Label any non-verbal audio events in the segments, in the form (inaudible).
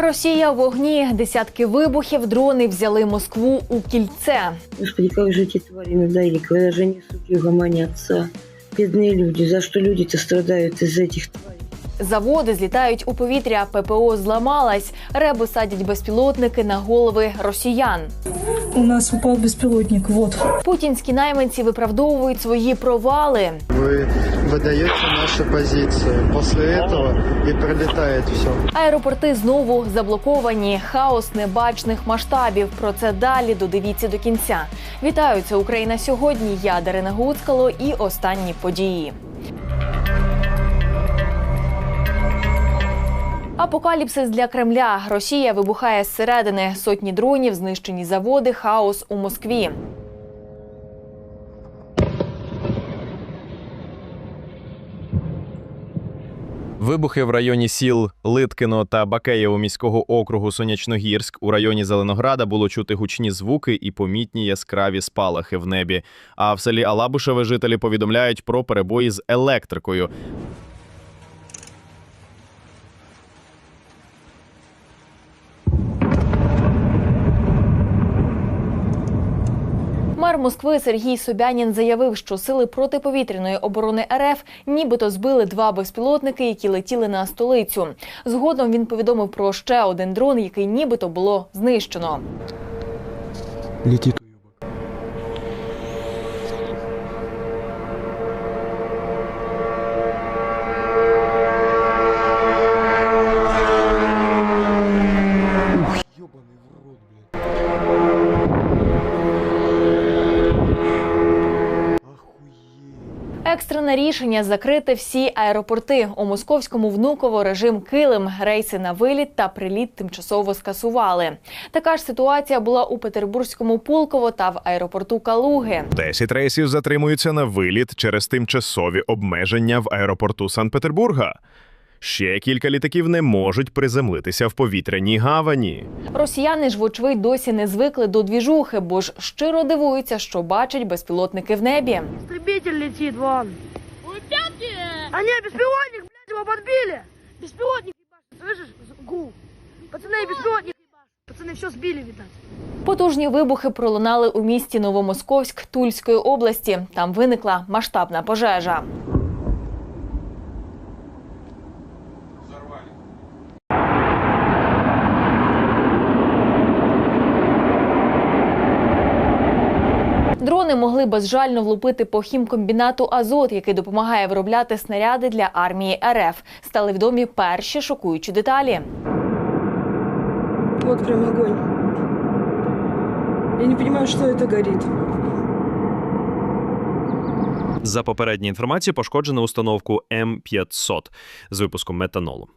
Росія в вогні, десятки вибухів, дрони взяли Москву у кільце. Господи, как же эти твари надоели, когда же они сутью гомонятся. Бедные люди, за что люди-то страдают из этих тварей? Заводи злітають у повітря, ППО зламалась. Реби садять безпілотники на голови росіян. У нас упал беспилотник, вот. Путінські найманці виправдовують свої провали. Вы выдаете наши позиции. После этого и пролетает все. Аеропорти знову заблоковані. Хаос небачних масштабів. Про це далі додивіться до кінця. Вітаю, це Україна сьогодні. Я Дарина Гуцкало і останні події. Апокаліпсис для Кремля. Росія вибухає зсередини. Сотні дронів, знищені заводи, хаос у Москві. Вибухи в районі сіл Литкино та Бакеєво міського округу Сонячногірськ у районі Зеленограда було чути гучні звуки і помітні яскраві спалахи в небі. А в селі Алабушеве жителі повідомляють про перебої з електрикою. Мер Москви Сергій Собянін заявив, що сили протиповітряної оборони РФ нібито збили два безпілотники, які летіли на столицю. Згодом він повідомив про ще один дрон, який нібито було знищено. Летит уебок. Ёбаный в рот, блядь. Охуеть. Рішення закрити всі аеропорти у московському внуково режим Килим. Рейси на виліт та приліт тимчасово скасували. Така ж ситуація була у Петербурзькому Пулково та в аеропорту Калуги. 10 рейсів затримуються на виліт через тимчасові обмеження в аеропорту Санкт-Петербурга. Ще кілька літаків не можуть приземлитися в повітряній гавані. Росіяни ж, вочевидь, досі не звикли до двіжухи, бо ж щиро дивуються, що бачать безпілотники в небі. Истребитель летит вон. А не, беспилотник, блядь, его подбили. Беспилотник ебашит, слышишь? Гу. Пацаны, беспилотник ебашит. Пацаны все сбили, видать. Потужні вибухи пролунали у місті Новомосковськ Тульської області. Там виникла масштабна пожежа. Дрони могли безжально влупити по хімкомбінату Азот, який допомагає виробляти снаряди для армії РФ. Стали відомі перші шокуючі деталі. Вот прям огонь. Я не понимаю, что это горит. За попередньою інформацією, пошкоджено установку М500 з випуском метанолу.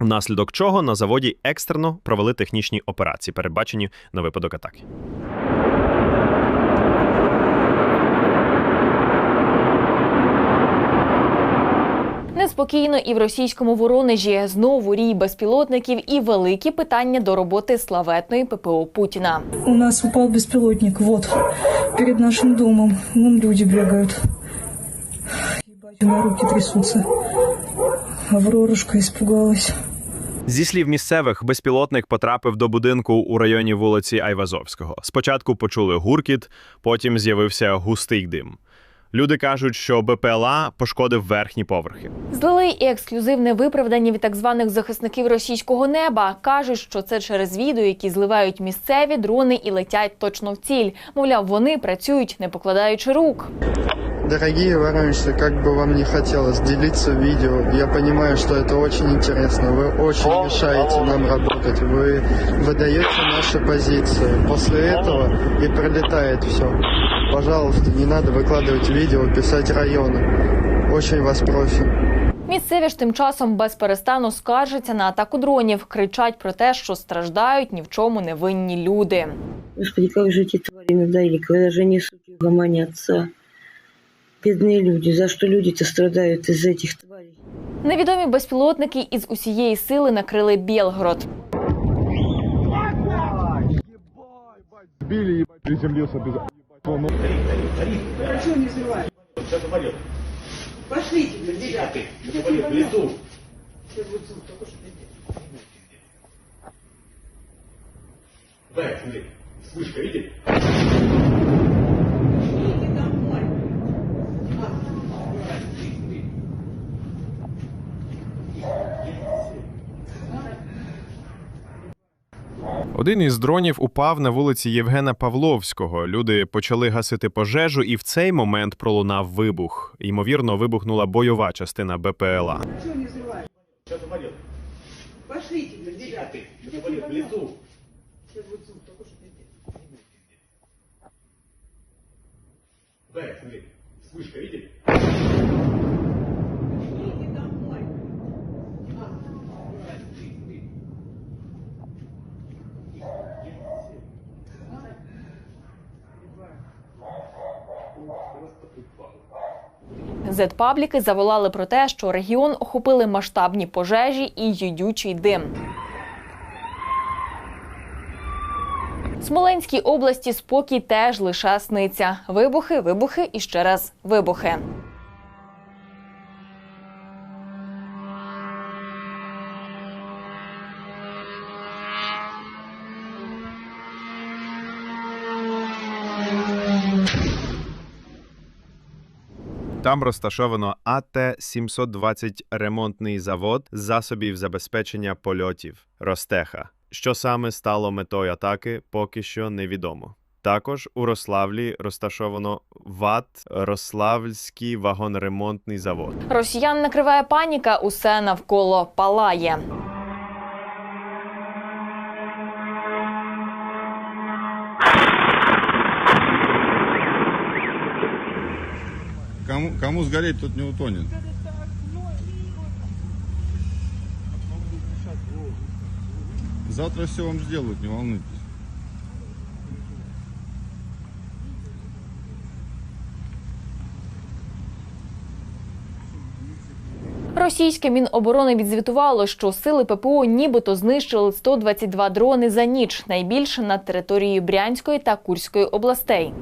Внаслідок чого на заводі екстрено провели технічні операції, передбачені на випадок атаки. Неспокійно і в російському Воронежі знову рій безпілотників і великі питання до роботи славетної ППО Путіна. У нас упал беспилотник, вот. Перед нашим домом. Вон люди бегают. Ебать, у меня руки трясутся. Аврорушка испугалась. Зі слів місцевих, безпілотник потрапив до будинку у районі вулиці Айвазовського. Спочатку почули гуркіт, потім з'явився густий дим. Люди кажуть, що БПЛА пошкодив верхні поверхи. Злили і ексклюзивне виправдання від так званих захисників російського неба. кажуть, що це через відео, які зливають місцеві дрони і летять точно в ціль. Мовляв, вони працюють не покладаючи рук. Дорогие воронежцы, как бы вам не хотелось делиться видео, я понимаю, что это очень интересно. Вы очень мешаете нам работать. Вы выдаете наши позиции. После этого и пролетает все. Пожалуйста, не надо выкладывать видео, писать районы. Очень вас просим. Місцеві ж тим часом без перестану скаржаться на атаку дронів, кричать про те, що страждають ні в чому не винні люди. Господи, как же эти твари надоели, когда же они сутью гомонятся. Бедные люди, за что люди-то страдают из этих тварей? Невідомі безпілотники із усієї сили накрили Білгород. Били, ебать, приземлился без... ебать, волну. Один із дронів упав на вулиці Євгена Павловського. Люди почали гасити пожежу, і в цей момент пролунав вибух. Ймовірно, вибухнула бойова частина БПЛА. Зетпабліки заволали про те, що регіон охопили масштабні пожежі і їдючий дим. Смоленській області спокій теж лише сниться. Вибухи, вибухи і ще раз вибухи. Там розташовано АТ-720 ремонтний завод засобів забезпечення польотів Ростеха. Що саме стало метою атаки, поки що невідомо. Також у Рославлі розташовано ВАТ Рославльський вагонремонтний завод. Росіян накриває паніка, усе навколо палає. Кому, кому сгореть, тот не утонет. Завтра все вам сделают, не волнуйтесь. Російське міноборони відзвітувало, що сили ППО нібито знищили 122 дрони за ніч, найбільше над територією Брянської та Курської областей.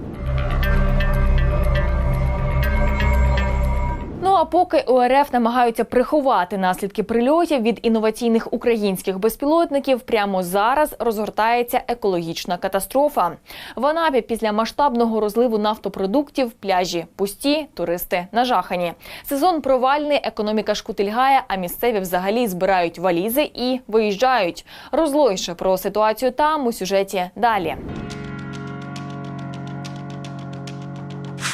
Поки УРФ намагаються приховати наслідки прильотів від інноваційних українських безпілотників, прямо зараз розгортається екологічна катастрофа. В Анапі після масштабного розливу нафтопродуктів пляжі пусті, туристи нажахані. Сезон провальний, економіка шкутильгає, а місцеві взагалі збирають валізи і виїжджають. Розлойше про ситуацію там у сюжеті далі.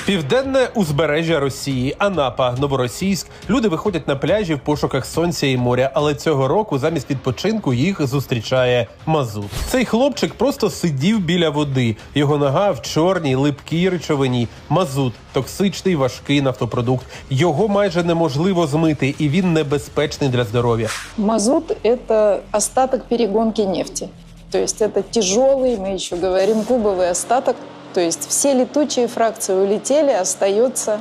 Південне узбережжя Росії, Анапа, Новоросійськ. Люди виходять на пляжі в пошуках сонця і моря, але цього року замість відпочинку їх зустрічає мазут. Цей хлопчик просто сидів біля води. Його нога в чорній липкій речовині. Мазут токсичний важкий нафтопродукт. Його майже неможливо змити, і він небезпечний для здоров'я. Мазут – это остаток перегонки нефти. То есть это тяжелый, мы еще говорим, кубовый остаток. То есть все летучие фракции улетели, остается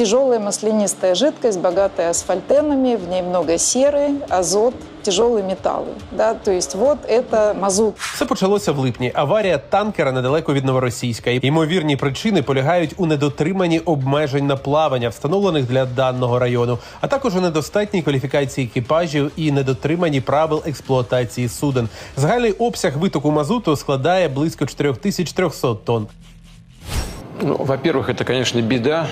тяжелая маслянистая жидкость, богатая асфальтенами, в ней много серы, азот, тяжелые металлы. Да? То есть вот это мазут. Все почалося в липні. Аварія танкера недалеко від Новоросійська. Ймовірні причини полягають у недотриманні обмежень на плавання, встановлених для даного району, а також у недостатній кваліфікації екіпажів і недотриманні правил експлуатації суден. Загальний обсяг витоку мазуту складає близько 4300 тонн. Ну, во-первых, это, конечно, беда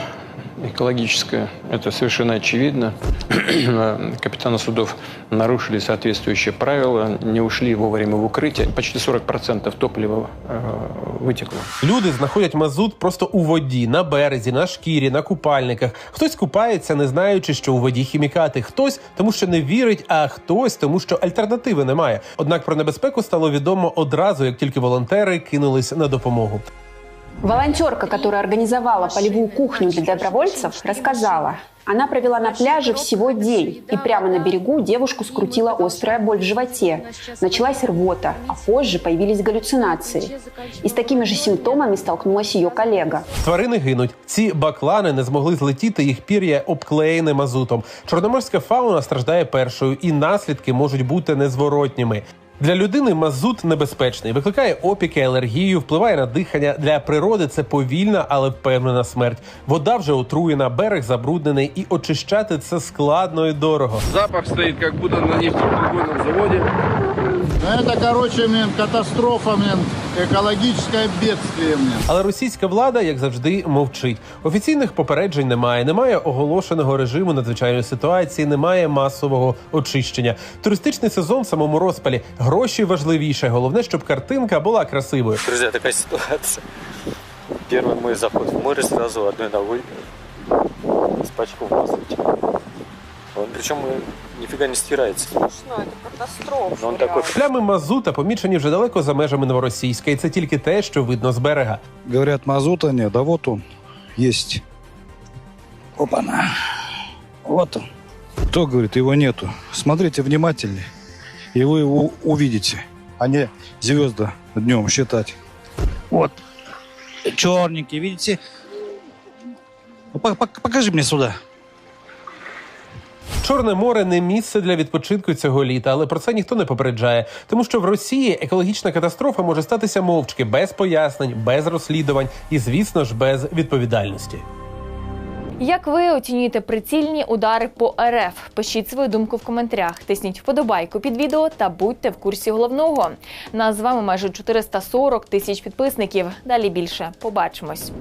экологическая. Это совершенно очевидно. (clears throat) Капитаны судов нарушили соответствующие правила, не ушли вовремя в укрытие. Почти 40% топлива э, вытекло. Люди знаходять мазут просто у воді, на березі, на шкірі, на купальниках. Хтось купається, не знаючи, що у воді хімікати. Хтось тому, що не вірить, а хтось тому, що альтернативи немає. Однак про небезпеку стало відомо одразу, як тільки волонтери кинулись на допомогу. Волонтерка, которая организовала полевую кухню для добровольцев, рассказала. Она провела на пляже всего день, и прямо на берегу девушку скрутила острая боль в животе. Началась рвота, а позже появились галлюцинации. И с такими же симптомами столкнулась ее коллега. Тварини гинуть. Ці баклани не змогли злетіти, їх пір'я обклеєне мазутом. Чорноморська фауна страждає першою, і наслідки можуть бути незворотніми. Для людини мазут небезпечний, викликає опіки, алергію, впливає на дихання. Для природи це повільна, але впевнена смерть. Вода вже отруєна, берег забруднений, і очищати це складно і дорого. Запах стоит, как будто на нефтеперегонном заводе. Это, короче, мен, катастрофа, мен, экологическое бедствие, мен. Але російська влада, як завжди, мовчить. Офіційних попереджень немає, немає оголошеного режиму надзвичайної ситуації, немає масового очищення. Туристичний сезон в самому розпалі. Гроші важливіше. Головне, щоб картинка була красивою. Друзья, такая ситуация. Первый мой заход в море ногой с пачком мазать. Он причем нифига не стирается. Смешно, это катастрофа. Он такой Плями мазута помічені вже далеко за межами новоросійська, і це тільки те, що видно з берега. Говорят, мазута нет, да вот он есть. Опа-на. Вот он. Кто говорит, его нету? Смотрите внимательнее, и вы его увидите, а не звезды днем считать. Вот. Черненький, видите? Ну, пок- пок- Покажи мне сюда. Чорне море не місце для відпочинку цього літа, але про це ніхто не попереджає, тому що в Росії екологічна катастрофа може статися мовчки, без пояснень, без розслідувань і, звісно ж, без відповідальності. Як ви оцінюєте прицільні удари по РФ? Пишіть свою думку в коментарях, тисніть вподобайку під відео та будьте в курсі головного. Нас з вами майже 440 тисяч підписників. Далі більше побачимось.